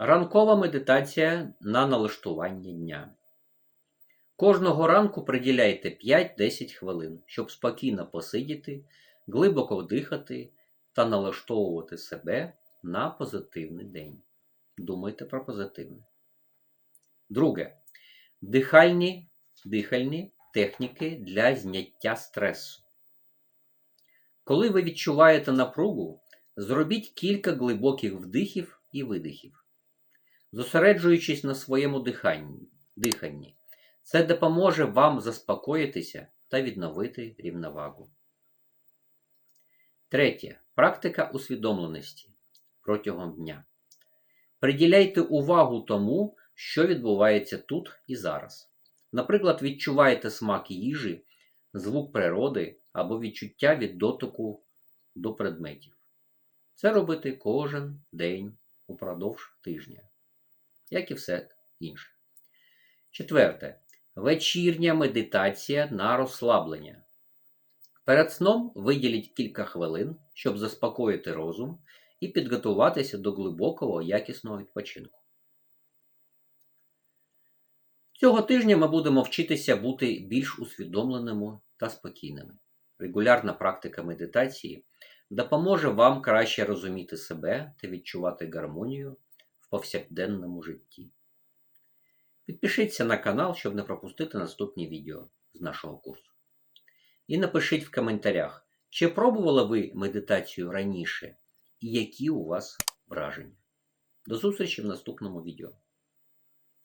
Ранкова медитація на налаштування дня. Кожного ранку приділяйте 5-10 хвилин, щоб спокійно посидіти, глибоко дихати та налаштовувати себе на позитивний день. Думайте про позитивне. Друге. Дихальні, дихальні техніки для зняття стресу. Коли ви відчуваєте напругу, зробіть кілька глибоких вдихів і видихів, зосереджуючись на своєму диханні. Це допоможе вам заспокоїтися та відновити рівновагу. Третє. Практика усвідомленості протягом дня. Приділяйте увагу тому, що відбувається тут і зараз. Наприклад, відчуваєте смак їжі, звук природи або відчуття від дотику до предметів. Це робити кожен день упродовж тижня, як і все інше. Четверте. Вечірня медитація на розслаблення. Перед сном виділіть кілька хвилин, щоб заспокоїти розум і підготуватися до глибокого якісного відпочинку. Цього тижня ми будемо вчитися бути більш усвідомленими та спокійними. Регулярна практика медитації допоможе вам краще розуміти себе та відчувати гармонію повсякденному житті. Підпишіться на канал, щоб не пропустити наступні відео з нашого курсу. І напишіть в коментарях, чи пробували ви медитацію раніше і які у вас враження. До зустрічі в наступному відео.